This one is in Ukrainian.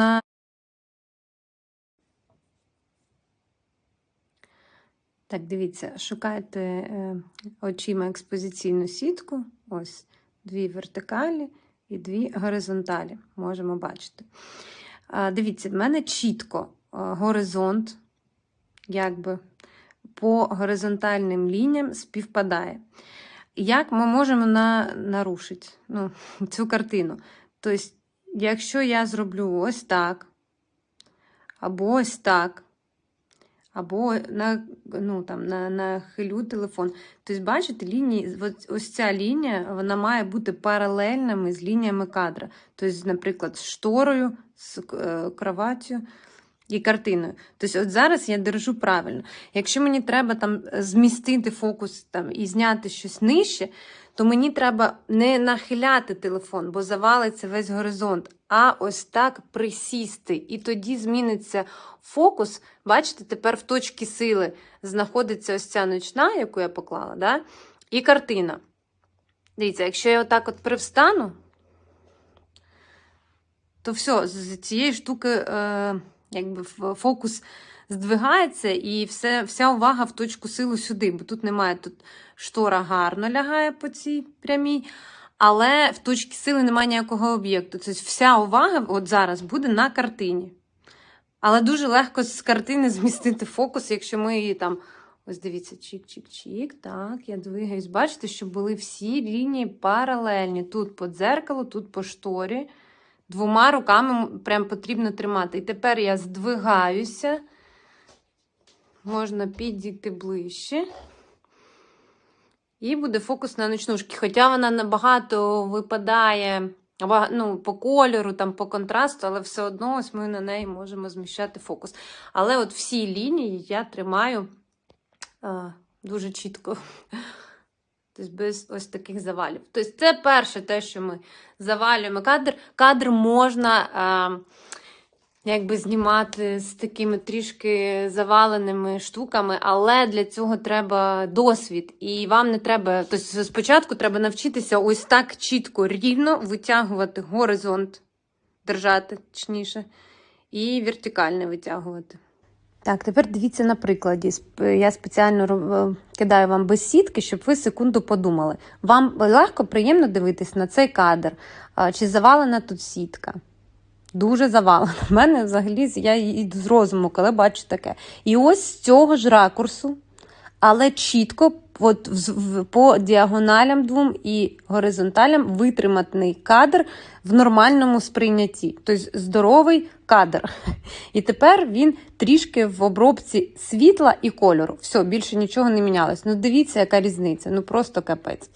Так, дивіться, шукайте е, очима експозиційну сітку. Ось дві вертикалі і дві горизонталі. Можемо бачити. Дивіться, в мене чітко горизонт, якби по горизонтальним лініям співпадає. Як ми можемо на, нарушити ну, цю картину? Тобто, якщо я зроблю ось так, або ось так, або на, ну, там, на, нахилю телефон. Тобто, бачите, лінії, ось- ось ця лінія вона має бути паралельними з лініями кадра. Тобто, наприклад, з шторою, з е, кроваттю і картиною. Тобто, от зараз я держу правильно. Якщо мені треба там змістити фокус там, і зняти щось нижче, то мені треба не нахиляти телефон, бо завалиться весь горизонт, а ось так присісти. І тоді зміниться фокус. Бачите, тепер в точці сили знаходиться ось ця ночна, яку я поклала, да? і картина. Дивіться, якщо я отак от привстану, то все, з цієї штуки е, якби фокус здвигається, і все, вся увага в точку силу сюди, бо тут немає, тут штора гарно лягає по цій прямій, але в точці сили немає ніякого об'єкту. Тобто вся увага от зараз буде на картині. Але дуже легко з картини змістити фокус, якщо ми її там. Ось дивіться, чик-чик-чик. Так, я двигаюсь. Бачите, щоб були всі лінії паралельні. Тут по дзеркалу, тут по шторі. Двома руками прям потрібно тримати. І тепер я здвигаюся. Можна підійти ближче. І буде фокус на ночнушки. Хоча вона набагато випадає ну, по кольору, там, по контрасту, але все одно ось ми на неї можемо зміщати фокус. Але от всі лінії я тримаю а, дуже чітко. Тобто без ось таких завалів. Тобто це перше те, що ми завалюємо кадр. Кадр можна а, якби знімати з такими трішки заваленими штуками, але для цього треба досвід. І вам не треба. Тобто спочатку треба навчитися ось так чітко, рівно витягувати горизонт, держати точніше, і вертикально витягувати. Так, тепер дивіться на прикладі. Я спеціально е, кидаю вам без сітки, щоб ви секунду подумали. Вам легко, приємно дивитись на цей кадр. Чи завалена тут сітка? Дуже завалена. У мене взагалі я йду з розуму, коли бачу таке. І ось з цього ж ракурсу, але чітко от, по діагоналям двом і горизонталям витриматний кадр в нормальному сприйнятті. Тобто здоровий кадр. І тепер він трішки в обробці світла і кольору. Все, більше нічого не мінялось. Ну дивіться, яка різниця. Ну просто капець.